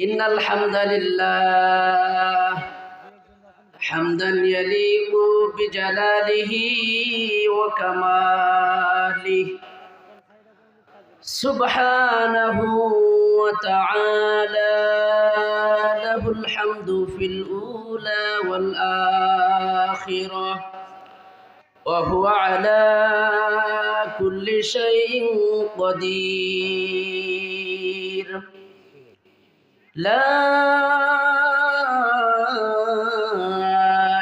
إن الحمد لله. حمدا يليق بجلاله وكماله. سبحانه وتعالى له الحمد في الأولى والآخرة. وهو على كل شيء قدير. لا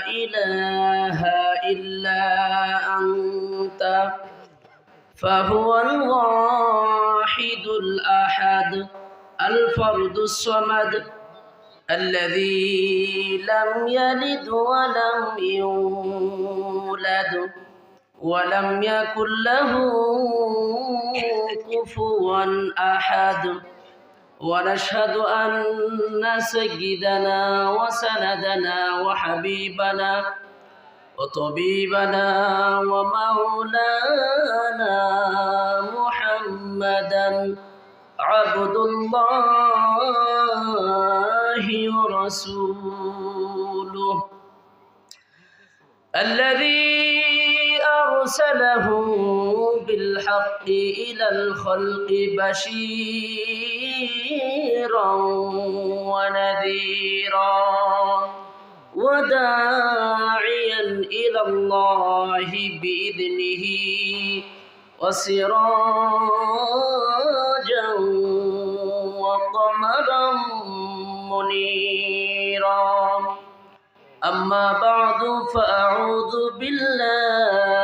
إله إلا أنت فهو الواحد الأحد الفرد الصمد الذي لم يلد ولم يولد ولم يكن له كفوا أحد ونشهد أن سيدنا وسندنا وحبيبنا وطبيبنا ومولانا محمدا عبد الله ورسوله الذي أرسله بالحق إلى الخلق بشيرا ونذيرا وداعيا إلى الله بإذنه وسراجا وقمرا منيرا. أما بعد فأعوذ بالله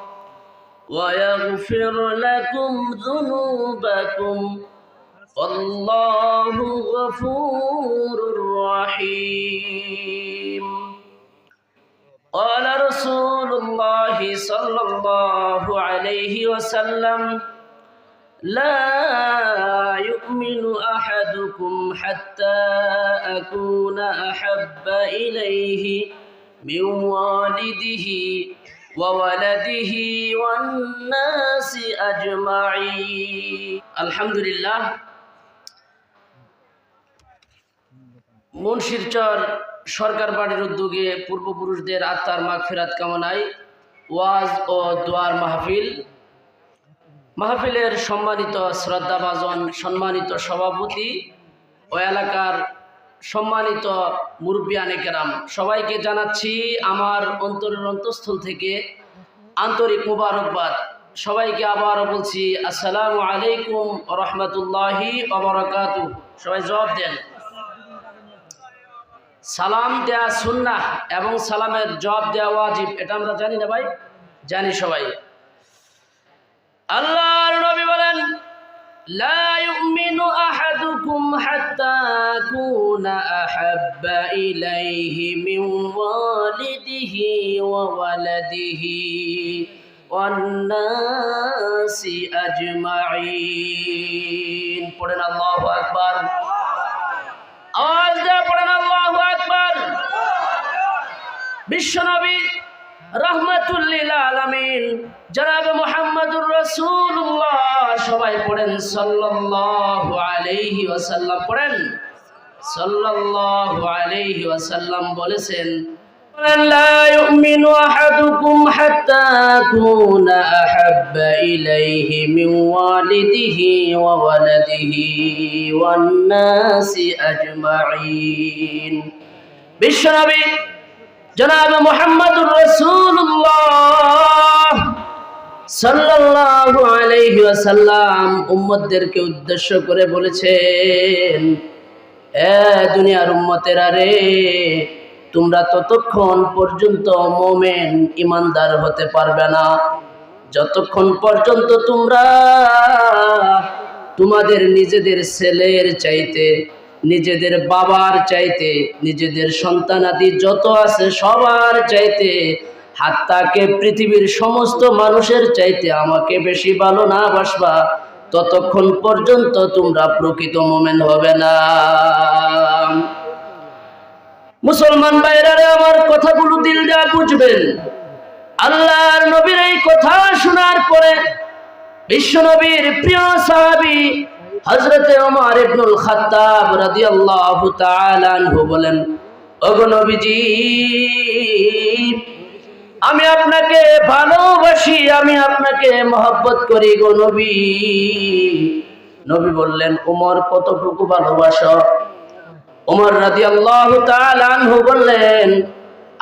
ويغفر لكم ذنوبكم والله غفور رحيم. قال رسول الله صلى الله عليه وسلم لا يؤمن أحدكم حتى أكون أحب إليه من والده وولده والناس أجمعين الحمد لله মুন্সিরচর সরকার বাড়ির উদ্যোগে পূর্বপুরুষদের আত্মার মাগফিরাত কামনায় ওয়াজ ও দোয়ার মাহফিল মাহফিলের সম্মানিত শ্রদ্ধাভাজন সম্মানিত সভাপতি ও এলাকার সম্মানিত মুরব্বিয়ানে কেরাম, সবাইকে জানাচ্ছি আমার অন্তরের অন্তঃস্থল থেকে আন্তরিক মুবারকবাদ। সবাইকে আবারও বলছি, আসসালামু আলাইকুম রহমতুল্লাহি অবরাকাত সবাই জবাব দেন। সালাম দেয়া সুন্না এবং সালামের জবাব দেওয়া ওয়াজিব, এটা আমরা জানি না ভাই? জানি সবাই। আল্লাহর নবী বলেন لا يؤمن أحدكم حتى أكون أحب إليه من والده وولده والناس أجمعين পড়েন আল্লাহু আকবার আওয়াজ দিয়ে পড়েন আল্লাহু আকবার বিশ্বনবী রহমাতুল্লিল আলামিন জনাব মুহাম্মদুর রাসূলুল্লাহ সবাই পড়েন সাল্লাল্লাহু আলাইহি ওয়াসাল্লাম পড়েন সাল্লাল্লাহু আলাইহি ওয়াসাল্লাম বলেছেন لا يؤمن أحدكم حتى أكون أحب إليه من والده وولده والناس أجمعين বিশ্বনবী জনাব মোহাম্মদুর রসুল্লাহ সাল্লাল্লাহু আলাইহি ওয়াসাল্লাম উম্মতদেরকে উদ্দেশ্য করে বলেছেন, এ দুনিয়ার উম্মতেরা রে, তোমরা ততক্ষণ পর্যন্ত মোমেন ইমানদার হতে পারবে না। যতক্ষণ পর্যন্ত তোমরা তোমাদের নিজেদের ছেলের চাইতে নিজেদের বাবার চাইতে, নিজেদের সন্তানাদি যত আছে সবার চাইতে, হাত্তাকে পৃথিবীর সমস্ত মানুষের চাইতে আমাকে বেশি ভালো না বাসবা, ততক্ষণ পর্যন্ত তোমরা প্রকৃত মোমেন হবে না। মুসলমান বাইরারে আমার কথাগুলো দিল দেওয়া বুঝবেন। আল্লাহর নবীর এই কথা শোনার পরে বিশ্ব নবীর প্রিয় সাহাবী হযরতে ওমর ইবনুল খাত্তাব রাদিয়াল্লাহু তাআলা আনহু বলেন, ওগো নবীজি, আমি আপনাকে ভালোবাসি, আমি আপনাকে মহব্বত করি গো নবী। নবী বললেন, ওমর, কতটুকু ভালোবাসো? ওমর রাদিয়াল্লাহু তাআলা আনহু বললেন,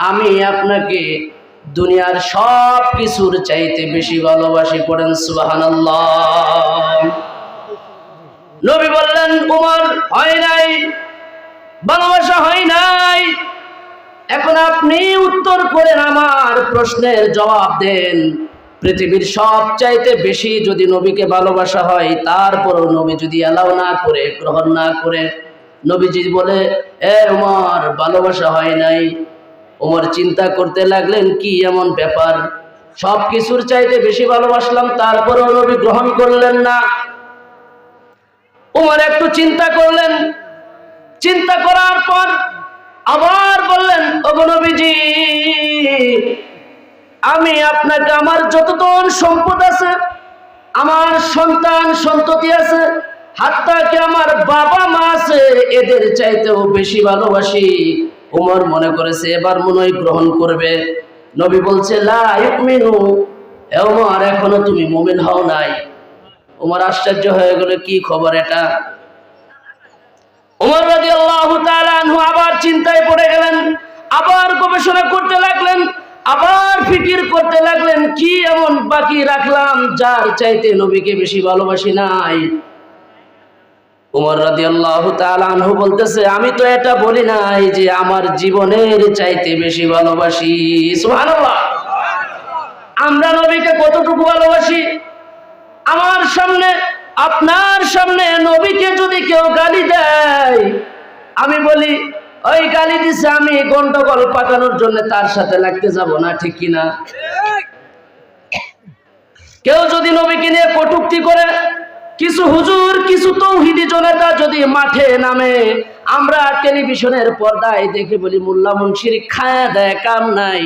আমি আপনাকে দুনিয়ার সব কিছুর চাইতে বেশি ভালোবাসি। পড়েন সুবহানাল্লাহ। নবী বললেন, উমর, হয় নাই। ভালোবাসা হয় নাই। এখন আপনি উত্তর করেন আমার প্রশ্নের জবাব দেন। পৃথিবীর সব চাইতে বেশি যদি নবীকে ভালোবাসা হয়, তারপরও নবী যদি এলাও না করে, গ্রহণ না করে, নবীজি বলে, এ উমর, ভালোবাসা হয় নাই। ওমর চিন্তা করতে লাগলেন, কি এমন ব্যাপার? সব কিছুর চাইতে বেশি ভালোবাসলাম, তারপরেও নবী গ্রহণ করলেন না। উমর একটু চিন্তা করলেন। চিন্তা করার পর আবার বললেন অগনবীজি আমি আপনাকে আমার যতটন সম্পদ আছে, আমার সন্তান সন্ততি আছে হাত্তাকে আমার বাবা মা আছে, এদের চাইতেও বেশি ভালোবাসি। উমর মনে করেছে, এবার মনে গ্রহণ করবে। নবী বলছে, লা ইউমিনু, এ উমর এখনও তুমি মুমিন হও নাই। উমর আশ্চর্য হয়ে গেল, কি খবর এটা? রাদিয়াল্লাহু তাআলা আনহু আবার চিন্তায় পড়ে গেলেন, আবার গবেষণা করতে লাগলেন, আবার ফিকির করতে লাগলেন, কি এমন বাকি রাখলাম যার চাইতে নবীকে বেশি ভালোবাসি নাই? উমর রাদিয়াল্লাহু তাআলা আনহু বলতেছে, আমি তো এটা বলি নাই যে আমার জীবনের চাইতে বেশি ভালোবাসি। সুবহানাল্লাহ। আমরা নবীকে কতটুকু ভালোবাসি? আমার সামনে, আপনার সামনে নবীকে যদি কেউ গালি দেয়, আমি বলি, ওই গালি দিছে আমি গন্ডগোল পাকানোর জন্য তার সাথে লাগতে যাব না, ঠিক কিনা কেউ যদি নবীকে নিয়ে কটুক্তি করে, কিছু হুজুর, কিছু তৌহিদি জনতা যদি মাঠে নামে, আমরা টেলিভিশনের পর্দায় দেখে বলি, মোল্লা মুন্সির খায়া দেয় কাম নাই।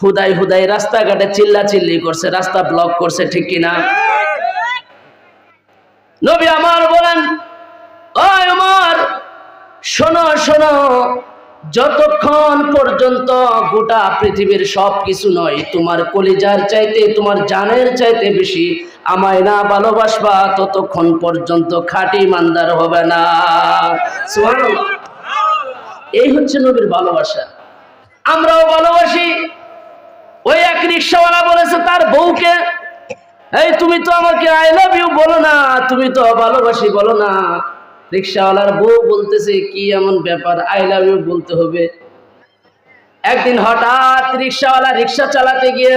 হুদাই হুদাই রাস্তাঘাটে চিল্লা চিল্লি করছে, রাস্তা ব্লক করছে, ঠিক কিনা নবী আমার বলেন আমার শোনো শোনো, যতক্ষণ পর্যন্ত গোটা পৃথিবীর সব কিছু নয়, তোমার কলিজার চাইতে, তোমার জানের চাইতে বেশি আমায় না ভালোবাসবা, ততক্ষণ পর্যন্ত খাঁটি মান্দার হবে না। এই হচ্ছে নবীর ভালোবাসা। আমরাও ভালোবাসি। ওই এক রিক্সাওয়ালা বলেছে, তার বউকে এই, তুমি তো আমাকে আই লাভ ইউ বলো না, তুমি তো ভালোবাসি বলো না। রিক্সাওয়ালার বউ বলতেছে, কি এমন ব্যাপার? আই লাভ ইউ বলতে হবে। একদিন হঠাৎ রিক্সাওয়ালা রিক্সা চালাতে গিয়ে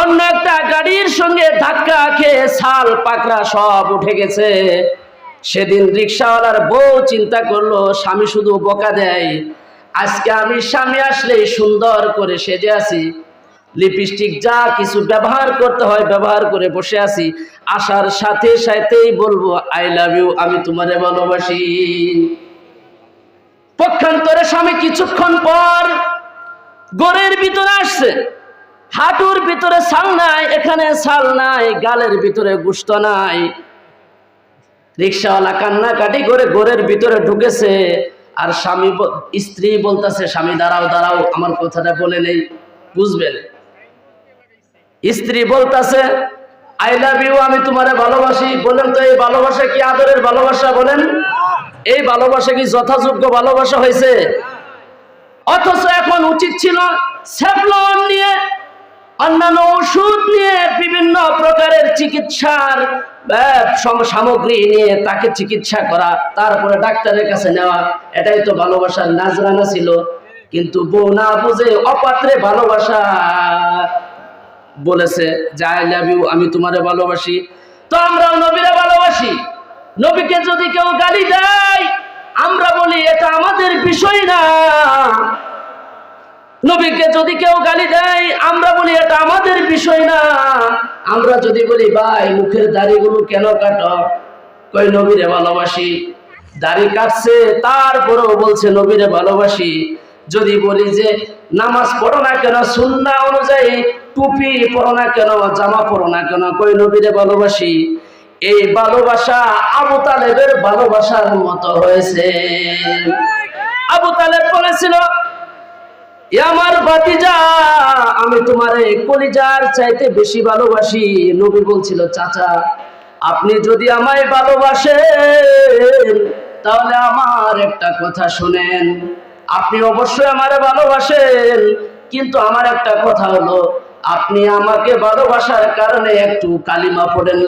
অন্য একটা গাড়ির সঙ্গে ধাক্কা খেয়ে ছাল পাকড়া সব উঠে গেছে। সেদিন রিক্সাওয়ালার বউ চিন্তা করল, স্বামী শুধু বকা দেয়। আজকে আমি স্বামী আসলেই সুন্দর করে সেজে আছি। লিপস্টিক যা কিছু ব্যবহার করতে হয়, ব্যবহার করে বসে আছি। আসার সাথে সাথেই বলব আই লাভ ইউ আমি তোমারে ভালোবাসি। পক্ষান্তরে স্বামী কিছুক্ষণ পর গোরের ভিতরে আসছে। হাঁটুর ভিতরে ছাল নাই, এখানে ছাল নাই, গালের ভিতরে গুস্ত নাই। রিক্সাওয়ালা কান্নাকাটি করে গোরের ভিতরে ঢুকেছে আর স্বামী স্ত্রী বলতেছে, স্বামী, দাঁড়াও দাঁড়াও, আমার কথাটা বলে নেই। বুঝবেন? স্ত্রী বলতাছে আই লাভ ইউ আমি তোমারে ভালোবাসি। বলেন তো, এই ভালোবাসা কি আদরের ভালোবাসা? বলেন, এই ভালোবাসা কি যথাযোগ্য ভালোবাসা হয়েছে? অথচ এখন উচিত ছিল স্যাফলন নিয়ে, অন্যান্য ওষুধ নিয়ে, বিভিন্ন প্রকারের চিকিৎসার সামগ্রী নিয়ে তাকে চিকিৎসা করা, তারপরে ডাক্তারের কাছে নেওয়া, এটাই তো ভালোবাসার নাজরানা ছিল। কিন্তু বউ না বুঝে অপাত্রে ভালোবাসা। বলেছে, যে আই লাভ ইউ আমি তোমারে ভালোবাসি। তো আমরাও নবীরে ভালোবাসি। নবীকে যদি কেউ গালি দেয়, আমরা বলি, এটা আমাদের বিষয় না। নবীকে যদি কেউ গালি দেয়, আমরা বলি, এটা আমাদের বিষয় না। আমরা যদি বলি, ভাই, মুখের দাড়িগুলো কেন কাটো? কই, নবীরে ভালোবাসি। দাড়ি কাটছে, তারপরেও বলছে, নবীরে ভালোবাসি। যদি বলি যে নামাজ পড়ো না কেন, সুন্না অনুযায়ী টুপি পড়ো না কেন, জামা পড়ো না কেন, কই নবীরে ভালোবাসি? এই ভালোবাসা আবু তালেবের ভালোবাসার মতো হয়েছে। আবু তালেব বলেছিল আমার বাতিজা আমি তোমারে কলিজার চাইতে বেশি ভালোবাসি। নবী বলছিল, চাচা, আপনি যদি আমায় ভালোবাসেন, তাহলে আমার একটা কথা শুনেন। আপনি অবশ্যই আমারে ভালোবাসেন। কিন্তু আমার একটা কথা হলো, আপনি আমাকে ভালোবাসার কারণে একটু কালিমা পড়েন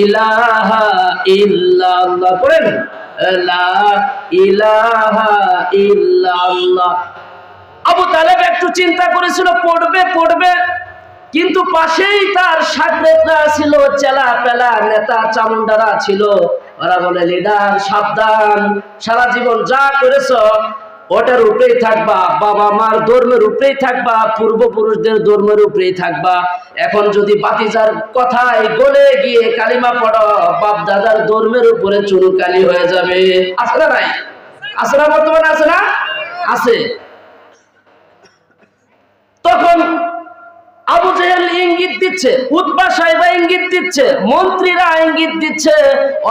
ইলাহা পড়েন? ইলাহা আবু তালেব একটু চিন্তা করেছিল, পড়বে পড়বে। কিন্তু পাশেই তার সাগরেতরা ছিল চেলা পেলা নেতা চামুন্ডারা ছিল। ওরা বলে লিডার সাবধান। সারা জীবন যা করেছ, ওটার উপরেই থাকবা। বাবা মার ধর্মের উপরেই থাকবা, পূর্বপুরুষদের ধর্মের উপরেই থাকবা। এখন যদি বাতিজার কথায় গলে গিয়ে কালিমা পড়ো, বাপ দাদার ধর্মের উপরে চুনকালি হয়ে যাবে। আছে না নাই? আছে না বর্তমানে? আছে না? আছে। তখন আবু জেহেল ইঙ্গিত দিচ্ছে উৎপা সাহেবা ইঙ্গিত দিচ্ছে, মন্ত্রীরা ইঙ্গিত দিচ্ছে,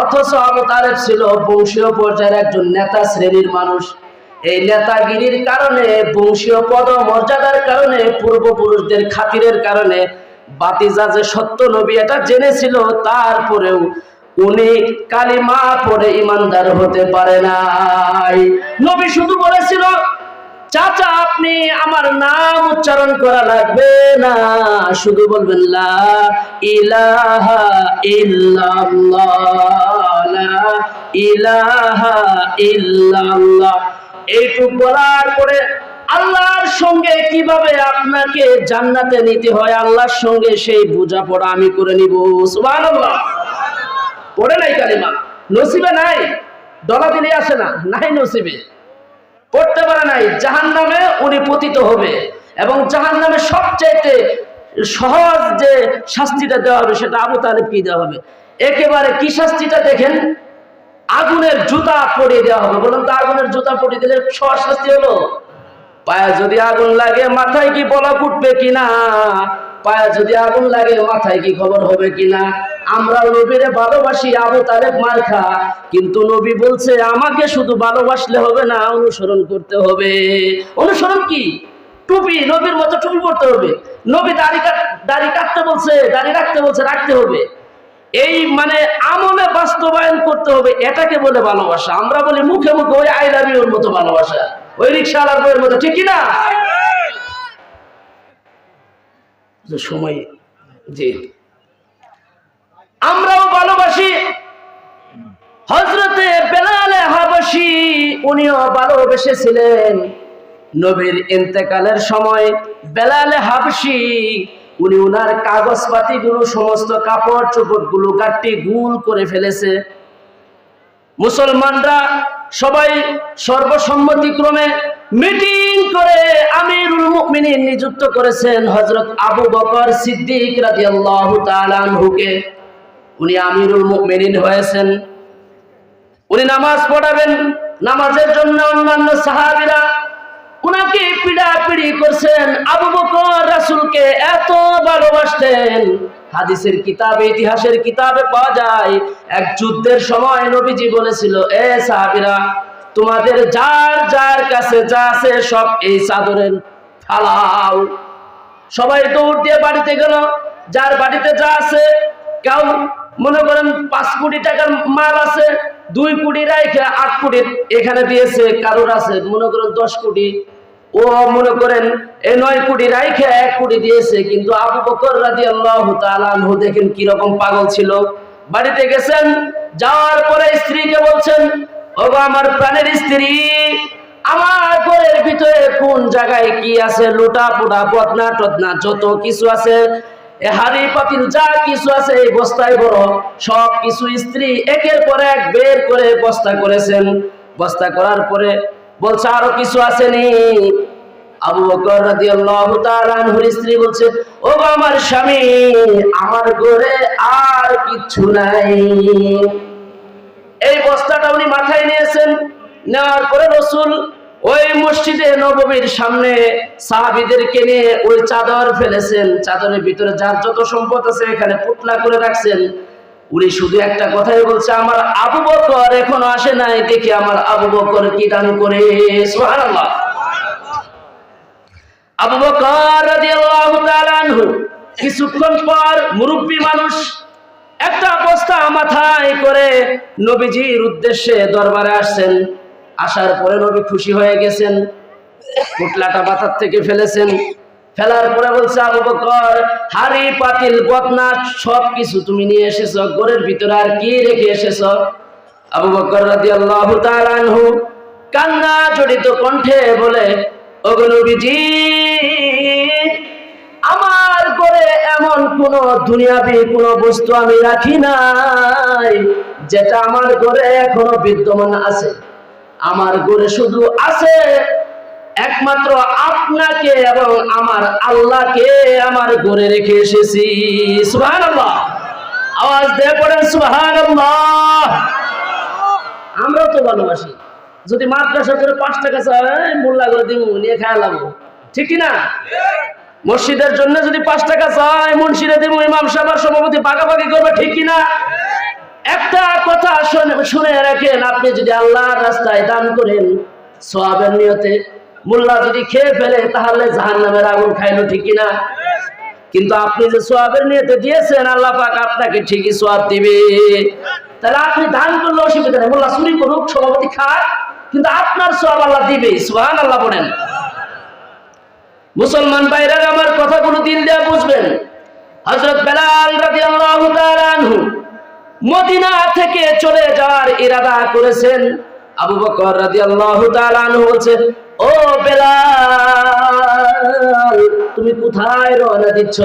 অথচ আবু তালেব ছিল বংশীয় পর্যায়ের একজন নেতা শ্রেণির মানুষ। এই নেতাগিরির কারণে, বংশীয় পদ মর্যাদার কারণে, পূর্বপুরুষদের খাতিরের কারণে বাতিজা যে সত্য নবী এটা জেনেছিল, তারপরেও উনি কালিমা পড়ে ইমানদার হতে পারে নাই। নবী শুধু বলেছিল চাচা, আপনি আমার নাম উচ্চারণ করা লাগবে না। শুধু বলবেন এইটুক বলার পরে আল্লাহর সঙ্গে কীভাবে আপনাকে জান্নাতে নিতে হয়, আল্লাহর সঙ্গে সেই বোঝাপড়া আমি করে নিব। পড়ে নাই কালিমা। নসিবে নাই। ডলা দিলে আসে না। নাই নসিবে। পড়তে পারে নাই জাহান নামে উনি পতিত হবে। এবং জাহান নামে সবচাইতে সহজ যে শাস্তিটা দেওয়া হবে, সেটা আবু তালেবকে দেওয়া হবে। একেবারে কি শাস্তিটা দেখেন? আগুনের জুতা পরিয়ে দেওয়া হবে। বলুন তো, আগুনের জুতা পরিয়ে দিলে সহজ শাস্তি হলো? পায়ে যদি আগুন লাগে, মাথায় কি বলা উঠবে কিনা? পায়ে যদি আগুন লাগে, মাথায় কি খবর হবে কিনা? আমরা নবীরে ভালোবাসি আবু তালেব মার্খা কিন্তু নবী বলছে আমাকে শুধু ভালোবাসলে হবে না অনুসরণ করতে হবে। অনুসরণ কি? টুপি নবীর মতো টুপি পড়তে হবে। নবী দাড়ি দাড়ি কাটতে বলছে দাড়ি রাখতে বলছে রাখতে হবে। এই মানে আমলে বাস্তবায়ন করতে হবে এটাকে বলে ভালোবাসা। আমরা বলি মুখে মুখে ওই আই লাভ ইউর মতো ভালোবাসা। ওই রিক্সাওয়ালার বইয়ের মতো ঠিক কিনা সময় জি আমরাও ভালোবাসি। হজরতে বেলালে হাবসি উনিও ভালোবেসেছিলেন। নবীর ইন্তেকালের সময় বেলালে হাবসি উনি উনার কাগজপাতি গুলো সমস্ত কাপড় চোপড়গুলো কাটি গুল করে ফেলেছে। মুসলমানরা সবাই সর্বসম্মতিক্রমে মিটিং করে আমিরুল মুমিনিন নিযুক্ত করেছেন হযরত আবু বকর সিদ্দিক রাদিয়াল্লাহু তাআলা আনহুকে। উনি আমিরুল মুমিনিন হয়েছেন। উনি নামাজ পড়াবেন। নামাজের জন্য অন্যান্য সাহাবীরা উনাকে পিড়াপিড়ি করছেন। আবু বকর রাসূলকে এত ভালোবাসতেন। হাদিসের কিতাবে, ইতিহাসের কিতাবে পাওয়া যায়, এক যুদ্ধের সময় নবীজি বলেছিল, এ সাহাবীরা, তোমাদের যার যার কাছে যা আছে সব এই চাদরের ফালাও। সবাই দৌড় দিয়ে বাড়িতে গেল। যার বাড়িতে যা আছে, কেউ মনে করেন পাঁচ কোটি টাকার মাল আছে, দুই কোটি রাইখে আট কোটি এখানে দিয়েছে, কারোর আছে, মনে করেন দশ কোটি। ও মনে করেন এই নয় কোটি রাইখে এক কোটি দিয়েছে, কিন্তু আবু বকর রাজি আল্লাহ তালু দেখেন কীরকম পাগল ছিল। বাড়িতে গেছেন, যাওয়ার পরে স্ত্রীকে বলছেন ও আমার প্রাণের স্ত্রী, আমার ঘরের ভিতরে কোন জায়গায় কি আছে? লোটা পুটা বদনা টদনা যত কিছু আছে হাড়ি পাতিল যা কিছু আছে এই বস্তায় বড় সব কিছু স্ত্রী একের পর এক বের করে বস্তা করেছেন। বস্তা করার পরে বলছে, আরও কিছু আসেনি স্ত্রী ও আমার স্বামী, আমার ঘরে আর কিছু নাই। এই বস্তাটা মাথায় নিয়েছেন। নেওয়ার পরে রসুল ওই মসজিদে নববীর সামনে সাহাবিদেরকে নিয়ে ওই চাদর ফেলেছেন। চাদরের ভিতরে যার যত সম্পদ আছে এখানে পুতলা করে রাখছেন। উনি শুধু একটা কথাই বলছে, আমার আবু বকর এখনও আসে নাই। দেখি আমার আবু বকর কি দান করে। আবু বকর কিছুক্ষণ পর মুরব্বী মানুষ একটা বস্তা মাথায় করে নবীজির উদ্দেশ্যে দরবারে আসছেন। আসার পরে নবী খুশি হয়ে গেছেন, পুটলাটা মাথার থেকে ফেলেছেন। ফেলার পরে বলছে, আবু বকর, হাড়ি, পাতিল, বদনা সব কিছু তুমি নিয়ে এসেছ, ঘরের ভিতরে আর কি রেখে এসেছ? আবু বকর রাদিয়াল্লাহু তাআলা আনহু কান্না জড়িত কণ্ঠে বলে, ওগো আমার ঘরে এমন কোন দুনিয়াবি কোন বস্তু আমি রাখি নাই, যেটা আমার ঘরে এখনও বিদ্যমান আছে। আমার ঘরে শুধু আছে একমাত্র আপনাকে এবং আমার আল্লাহকে আমার ঘরে রেখে এসেছি। সুবহানাল্লাহ। আওয়াজ দিয়ে পড়েন, সুবহানাল্লাহ। আমরাও তো ভালোবাসি। যদি মাদ্রাসা করে পাঁচ টাকা চায় মোল্লা করে দিব নিয়ে খাওয়া ঠিক কি না মসজিদের জন্য যদি পাঁচ টাকা চাই, মুন্সিরে দিব ইমাম সাহেব সভাপতি পাকাপাকি করবে, ঠিক কি না একটা কথা শুনে- শুনে রাখেন, আপনি যদি আল্লাহর রাস্তায় দান করেন সোয়াবের নিয়তে, মোল্লা যদি খেয়ে ফেলে, তাহলে জাহান্নামের আগুন খাইলো ঠিক না কিন্তু আপনি যে সোয়াবের নিয়তে দিয়েছেন, আল্লাহ পাক আপনাকে ঠিকই সোয়াব দিবে। তাহলে আপনি দান করলে অসুবিধা নেই। মোল্লা, চুরি করুক সভাপতি খায় কিন্তু আপনার সোয়াব আল্লাহ দিবে। সুহান আল্লাহ বলেন। মুসলমান ভাইরা, আমার কথাগুলো দিল দিয়ে বুঝবেন। হযরত বেলাল তাআলা আনহু মদিনা থেকে চলে যাওয়ার ইরাদা করেছেন আবু বকর তাআলা আনহু বলছে, ও বেলাল, তুমি কোথায় রওনা দিচ্ছ?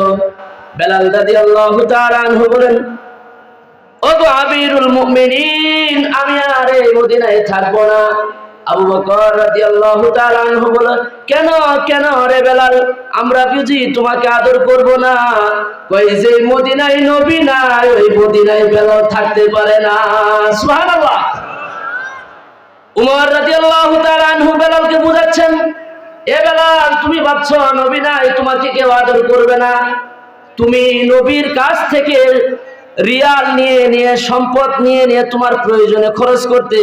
বেলাল রাদিয়াল্লাহু তাআলা বলেন ও আমিরুল মুমিনিন, আমি আর এই মদিনায় থাকব না। আবু বকর রাদিয়াল্লাহু তাআলা আনহু কেন কেন রে বেলাল? আমরা বুঝি তোমাকে আদর করব না। কই যে মদিনায় নবী নাই, ওই বেলাল থাকতে পারে না। উমর বেলালকে বুঝাচ্ছেন, এ বেলাল, তুমি ভাবছ নবী নাই, তোমাকে কেউ আদর করবে না। তুমি নবীর কাছ থেকে রিয়াল নিয়ে নিয়ে, সম্পদ নিয়ে নিয়ে তোমার প্রয়োজনে খরচ করতে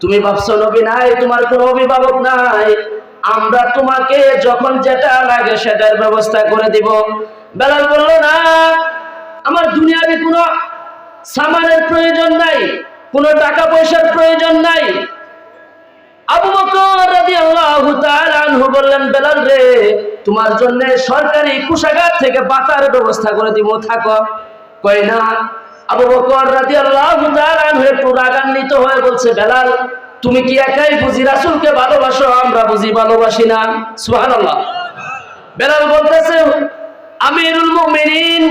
তুমি ভাবছ নবী নাই, তোমার কোনো অভিভাবক নাই। আমরা তোমাকে যখন যেটা লাগে সেটার ব্যবস্থা করে দিব। বেলাল বলল, না, আমার দুনিয়াবি কোনো সামানের প্রয়োজন নাই, কোনো টাকা পয়সার প্রয়োজন নাই। আবু বকর রাদিয়াল্লাহু তাআলা বললেন, বেলাল রে, তোমার জন্য সরকারি কোষাগার থেকে পাতার ব্যবস্থা করে দিব, থাকো। কই না। আবু বকর রাগান্বিত হয়ে বলছে, বেলাল, তুমি কি একাই বুঝি রাসূলকে ভালোবাসো? আমরা বুঝি ভালোবাসি না। সুবহানাল্লাহ। বেলাল বলতেছে, আমিরুল মুমিনিন,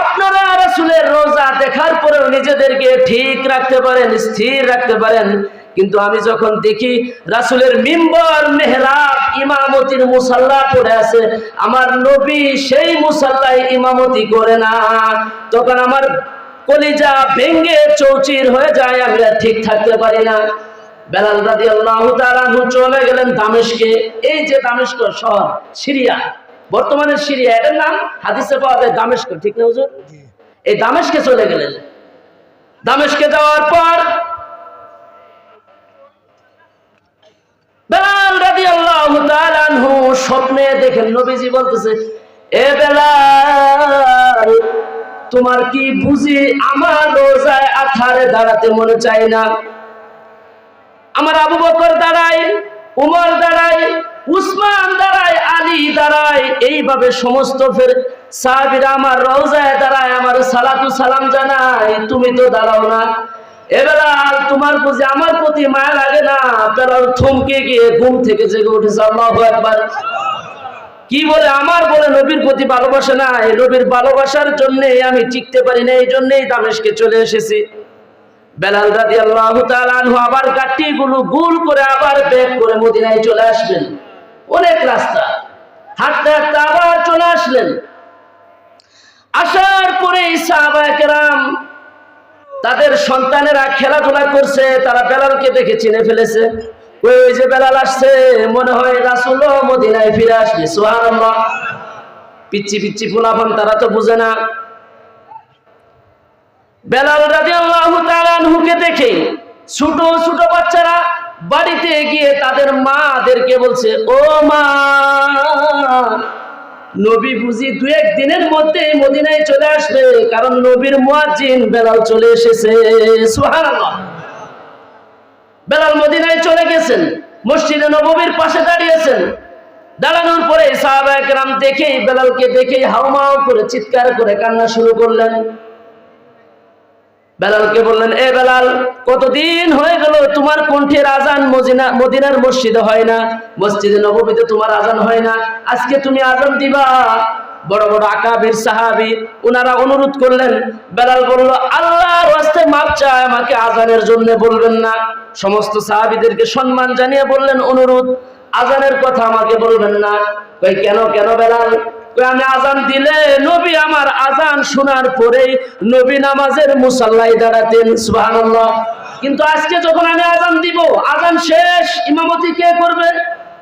আপনারা রাসূলের রোজা দেখার পরেও নিজেদেরকে ঠিক রাখতে পারেন, স্থির রাখতে পারেন। কিন্তু আমি যখন দেখি রাসূলের মিম্বর, মেহরাব, ইমামতির মুসাল্লা পড়ে আছে, আমার নবী সেই মুসাল্লায় ইমামতি করে না। তখন আমার কলিজা ভেঙ্গে চৌচির হয়ে যায় আমি আর ঠিক থাকতে পারি না। বেলাল রাদিয়াল্লাহু তাআলা আনহু চলে গেলেন দামেশকে। এই যে দামেস্ক শহর সিরিয়া বর্তমানে সিরিয়া এটার নাম হাদিসে পাওয়া যায় দামেস্ক ঠিক না হুজুর? এই দামেশকে চলে গেলেন। দামেশকে যাওয়ার পর বেলাল রাদিয়াল্লাহু তাআলা আনহু স্বপ্নে দেখেন নবীজি বলতেছে এ বেলাল তোমার কি বুঝি আমার রোজায় আথারে দাঁড়াতে মনে চায় না? আমার আবু বকর দাঁড়ায়, উমর দাঁড়ায়, উসমান দাঁড়ায়, আলী দাঁড়ায়, এইভাবে সমস্ত ফের সাহাবীরা আমার রওজায় দাঁড়ায়, আমার সালাতু সালাম জানাই তুমি তো দাঁড়াও না। এবার তোমার প্রতি আমার প্রতি মায়া লাগে না? তারা থমকে গিয়ে ঘুম থেকে জেগে উঠেছে, আল্লাহু একবার কি বলে আমার বলে নবীর প্রতি ভালোবাসা নাই নবীর ভালোবাসার জন্য আমি টিকতে পারি না, এই জন্যই দামেশকে চলে এসেছি। বেলাল রাদি আল্লাহ আবার গাঠটিগুলো গুল করে আবার ব্যাক করে মদিনায় চলে আসবেন অনেক রাস্তা। হাঁটতে হাঁটতে আবার চলে আসলেন। আসার পরে সাহাবাহাম তাদের সন্তানেরা খেলাধুলা করছে, তারা বেলালকে দেখে চিনে ফেলেছে। ওই যে বেলাল আসছে, মনে হয় রাসুল মদিনায় ফিরে আসবে সোহান পিচ্ছি পিচ্ছি তারা তো বুঝে না। বেলাল রাজি আল্লাহকে দেখে ছোট ছোট বাচ্চারা বাড়িতে গিয়ে তাদের মাদেরকে বলছে, ও মা, নবী বুঝি দু এক দিনের মধ্যে মদিনায় চলে আসবে, কারণ নবীর মুয়াজ্জিন বেলাল চলে এসেছে। সুবহানাল্লাহ। বেলাল মদিনায় চলে গেছেন, মসজিদে নববীর পাশে দাঁড়িয়েছেন। দাঁড়ানোর পরে সাহাবা একরাম দেখেই, বেলালকে দেখেই হাউমাউ করে, চিৎকার করে কান্না শুরু করলেন। বেলালকে বললেন, এ বেলাল, কতদিন হয়ে গেল তোমার কণ্ঠের আজান মদিনা, মদিনার মসজিদে হয় না? মসজিদে নবমীতে তোমার আজান হয় না। আজকে তুমি আজান দিবা। বড় বড় আকাবির সাহাবি ওনারা অনুরোধ করলেন, বেলাল বলল, আল্লাহর ওয়াস্তে মাপ চায়, আমাকে আজানের জন্য বলবেন না। সমস্ত সাহাবিদেরকে সম্মান জানিয়ে বললেন অনুরোধ, আজানের কথা আমাকে বলবেন না। কই কেন কেন বেলাল? আমি আজান দিলে নবী আমার আজান শোনার পরেই নবী নামাজের মুসাল্লাই দাঁড়াতেন। সুবহানাল্লাহ। কিন্তু আজকে যখন আমি আজান দিব, আজান শেষ, ইমামতি কে করবে?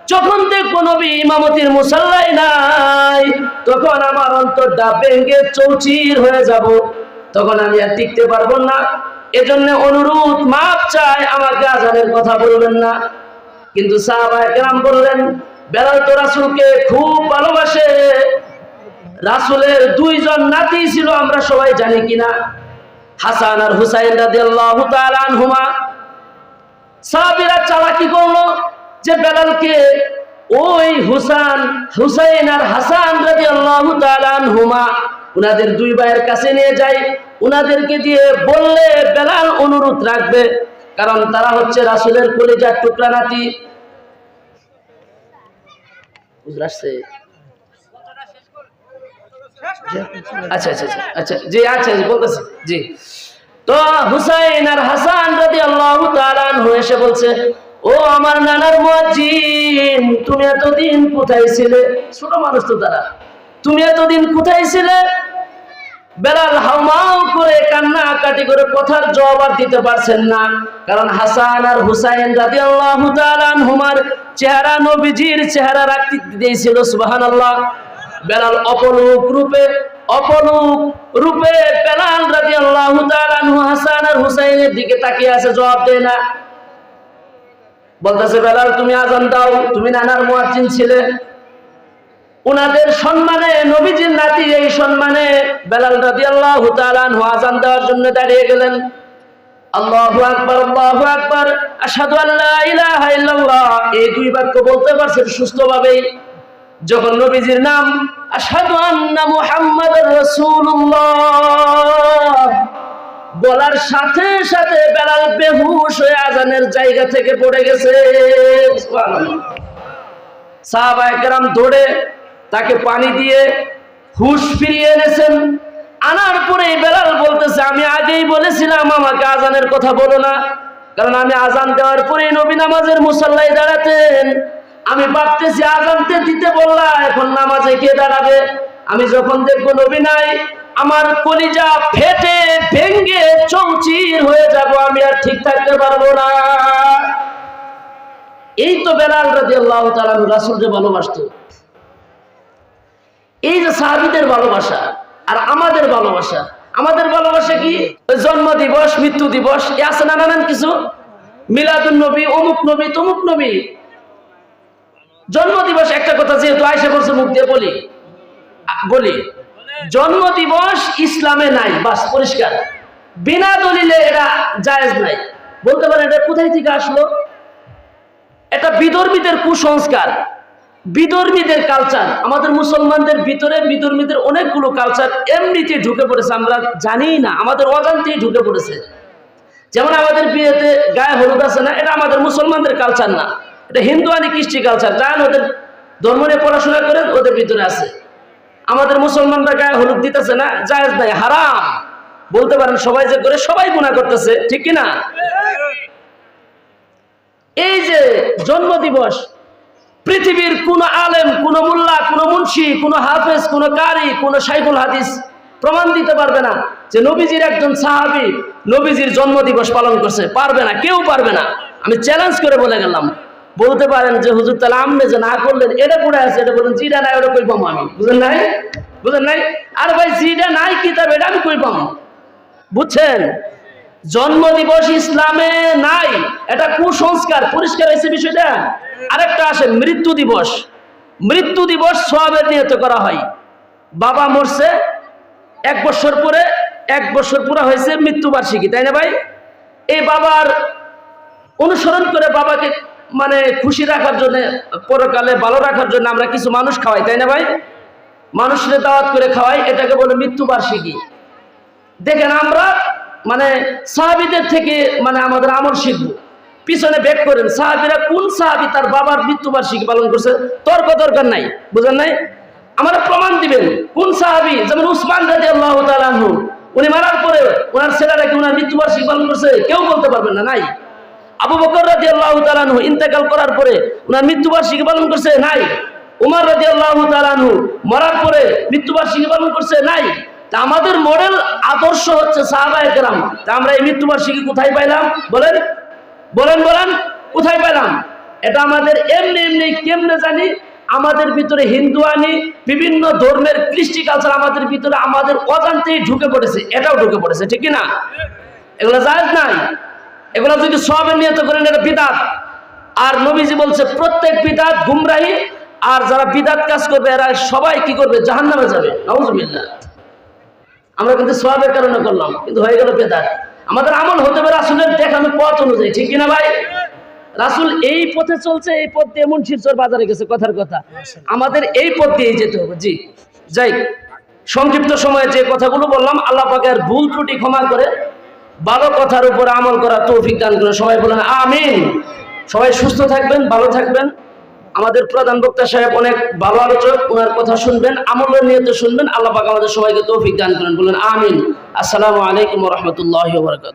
যখন দেখব নবী ইমামতির মুসাল্লাই নাই, তখন আমার অন্তরটা ভেঙ্গে চৌচির হয়ে যাব। তখন আমি আর টিকতে পারব না। এজন্য অনুরোধ মাপ চাই আমাকে আজানের কথা বলবেন না। কিন্তু সাহাবা একরাম বললেন, বেলাল তো রাসুলকে খুব ভালোবাসে। রাসুলের দুইজন নাতি ছিল, আমরা সবাই জানি কিনা। হাসান আর হুসাইন রাদিয়াল্লাহু তাআলা আনহুমা। সাহাবীরা চালাকি করল। যে বেলালকে ওই হুসান হুসাইন আর হাসান রাদিয়াল্লাহু তাআলা আনহুমা উনাদের দুই ভাইয়ের কাছে নিয়ে যায়। উনাদেরকে দিয়ে বললে বেলাল অনুরোধ রাখবে কারণ তারা হচ্ছে রাসুলের কলিজার টুকরা নাতি। আচ্ছা আচ্ছা আচ্ছা আচ্ছা জি আচ্ছা জি, বলতেছি জি। তো হুসাইন আর হাসান রাদি আল্লাহ এসে বলছে ও আমার নানার মুয়াজ্জিন, তুমি এতদিন কোথায় ছিলে? ছোট মানুষ তো তারা। তুমি এতদিন কোথায় ছিলে? বেলাল হাউমাউ করে কান্না কাটি করে কথার জবাব আর দিতে পারছেন না। কারণ হাসান আর হুসাইন রাদি আল্লাহ হুমার চেহারা নবীজির চেহারা রাখতে দিয়েছিল সুবাহান আল্লাহ বেলাল অপলুক রূপে অপলুক রূপে বেলাল রাজি আল্লাহ হাসান আর হুসাইনের দিকে তাকিয়ে আছে, জবাব দেয় না। বলতেছে, বেলাল, তুমি আজান দাও। তুমি নানার মুয়াজ্জিন ছিলে। উনাদের সম্মানে, নবীজির নাতি এই সম্মানে বেলাল রাজি আল্লাহ আজান দেওয়ার জন্য দাঁড়িয়ে গেলেন। আল্লাহু আকবার আল্লাহু আকবার। আশহাদু আল্লা ইলাহা ইল্লাল্লাহ। এই দুই বাক্য বলতে পারছেন সুস্থভাবেই। যখন নবীজির নাম, আশহাদু আন্না মুহাম্মাদুর রাসূলুল্লাহ। বলার সাথে সাথে বেলাল বেহুশ হয়ে আজানের জায়গা থেকে পড়ে গেছে। সাহাবা একরাম ধরে তাকে পানি দিয়ে হুশ ফিরিয়ে এনেছেন। আনার পরে বেলাল বলতেছে, আমি আগেই বলেছিলাম আমাকে আজানের কথা বলো না। কারণ আমি আজান দেওয়ার পরে নবী নামাজের মুসাল্লাই দাঁড়াতেন। আমি ভাবতেছি আজানতে দিতে বললা, এখন নামাজে কে দাঁড়াবে? আমি যখন দেখব নবী নাই আমার কলিজা ফেটে ভেঙ্গে চৌচির হয়ে যাব, আমি আর ঠিক থাকতে পারব না। এই তো বেলাল রাজি আল্লাহ রাসুল যে ভালোবাসত। এই যে সাহাবিদের ভালোবাসা আর আমাদের ভালোবাসা আমাদের ভালোবাসা কি? জন্ম দিবস মৃত্যু দিবস এ আছে না নানান কিছু? মিলাদুন নবী, অমুক নবী, তমুক নবী। জন্ম দিবস একটা কথা যেহেতু আয়সা করছে মুখ দিয়ে বলি বলি। জন্ম দিবস ইসলামে নাই, বাস, পরিষ্কার। বিনা দলিলে এটা জায়েজ নাই। বলতে পারেন এটা কোথায় থেকে আসলো? এটা বিধর্মীদের কুসংস্কার বিধর্মীদের কালচার আমাদের মুসলমানদের ভিতরে বিধর্মীদের অনেকগুলো কালচার এমনিতে ঢুকে পড়েছে, আমরা জানি না, আমাদের অজান্তেই ঢুকে পড়েছে। যেমন আমাদের বিয়েতে গায়ে হলুদ আছে না, এটা আমাদের মুসলমানদের কালচার না। এটা হিন্দু আনি কৃষ্টি কালচার জান ওদের ধর্ম নিয়ে পড়াশোনা করেন, ওদের ভিতরে আছে। আমাদের মুসলমানরা গায়ে হলুদ দিতেছে না? জায়েজ নাই, হারাম। বলতে পারেন, সবাই যে করে, সবাই গুণা করতেছে, ঠিক কি না এই যে জন্ম দিবস, পৃথিবীর কোন আলেম, কোন মোল্লা, কোন মুন্সি, কোন হাফেজ, কোন কারি, কোন সাইফুল হাদিস প্রমাণ দিতে পারবে না যে নবীজির একজন সাহাবি নবীজির জন্ম দিবস পালন করছে। পারবে না, কেউ পারবে না। আমি চ্যালেঞ্জ করে বলে গেলাম। বলতে পারেন যে হুজুর তাহলে আমনে যে না করলেন, এটা করে আছে? এটা বলেন, জিরা নাই, ওটা কই আমি? বুঝলেন নাই? বুঝলেন নাই? আর ভাই, জিরা নাই, কিতাব, এটা আমি কই পাবো বুঝছেন? জন্ম দিবস ইসলামে নাই, এটা কুসংস্কার, পরিষ্কার হয়েছে বিষয়টা? আরেকটা আসে, মৃত্যু দিবস। মৃত্যু দিবস সবের নিহত করা হয়। বাবা মরছে, এক বছর পরে, এক বছর পুরা হয়েছে মৃত্যুবার্ষিকী, তাই না ভাই? এই বাবার অনুসরণ করে বাবাকে মানে খুশি রাখার জন্য, পরকালে ভালো রাখার জন্য আমরা কিছু মানুষ খাওয়াই, তাই না ভাই? মানুষের দাওয়াত করে খাওয়াই, এটাকে বলে মৃত্যুবার্ষিকী। দেখেন আমরা মানে সাহাবিদের থেকে মানে আমাদের আমল শিখব। পিছনে ব্যাক করেন, সাহাবিরা কোন সাহাবি তার বাবার মৃত্যুবার্ষিকী পালন করছে, তর্ক দরকার নাই, বুঝেন নাই? আমরা প্রমাণ দিবেন, কোন সাহাবি, যেমন উসমান রাজি আল্লাহ উনি মারার পরে ওনার ছেলেরা কি ওনার মৃত্যুবার্ষিকী পালন করছে, কেউ বলতে পারবেন না, নাই? আবু বকর রাজি আল্লাহ তালানহু ইন্তেকাল করার পরে ওনার মৃত্যুবার্ষিকী পালন করছে নাই। উমার রাজি আল্লাহ তালানহু মরার পরে মৃত্যুবার্ষিকী পালন করছে নাই। তা আমাদের মডেল আদর্শ হচ্ছে সাহাবায়ে কেরাম। তা আমরা এই মৃত্যুবার্ষিকী কোথায় পাইলাম? বলেন। বলেন বলেন। কোথায় পেলাম এটা আমাদের এমনি এমনি কেমনে জানি? আমাদের ভিতরে হিন্দু আনি বিভিন্ন ধর্মের কৃষ্টি কালচার আমাদের ভিতরে আমাদের অজান্তেই ঢুকে পড়েছে। এটাও ঢুকে পড়েছে, ঠিক না? এগুলো জায়েজ নাই। এগুলো যদি সবের নিয়ত করেন, এটা বিদাত। আর নবীজি বলছে, প্রত্যেক বিদাত গুমরাহি, আর যারা বিদাত কাজ করবে, এরা সবাই কি করবে? জাহান্নামে যাবে। নাউজুবিল্লাহ। আমরা কিন্তু সবের কারণে করলাম, কিন্তু হয়ে গেল বেদাত। আমাদের আমল হতে পারে রাসুলের দেখানো পথ অনুযায়ী, ঠিক কিনা ভাই? রাসুল এই পথে চলছে, এই পথ দিয়ে এমন শিরচর বাজারে গেছে, কথার কথা। আমাদের এই পথ দিয়েই যেতে হবে, জি। যাই, সংক্ষিপ্ত সময়ে যে কথাগুলো বললাম, আল্লাহ পাকের ভুল ত্রুটি ক্ষমা করে ভালো কথার উপর আমল করা তৌফিক দান করে সবাই বলেন, আমিন। সবাই সুস্থ থাকবেন, ভালো থাকবেন। আমাদের প্রধান বক্তা সাহেব অনেক ভালো আলোচক, ওনার কথা শুনবেন, আমলের নিয়ত শুনবেন। আল্লাহ পাক আমাদের সবাইকে তৌফিক দান করেন। বলেন, আমিন। আসসালামু আলাইকুম রহমতুল্লাহ বরকাত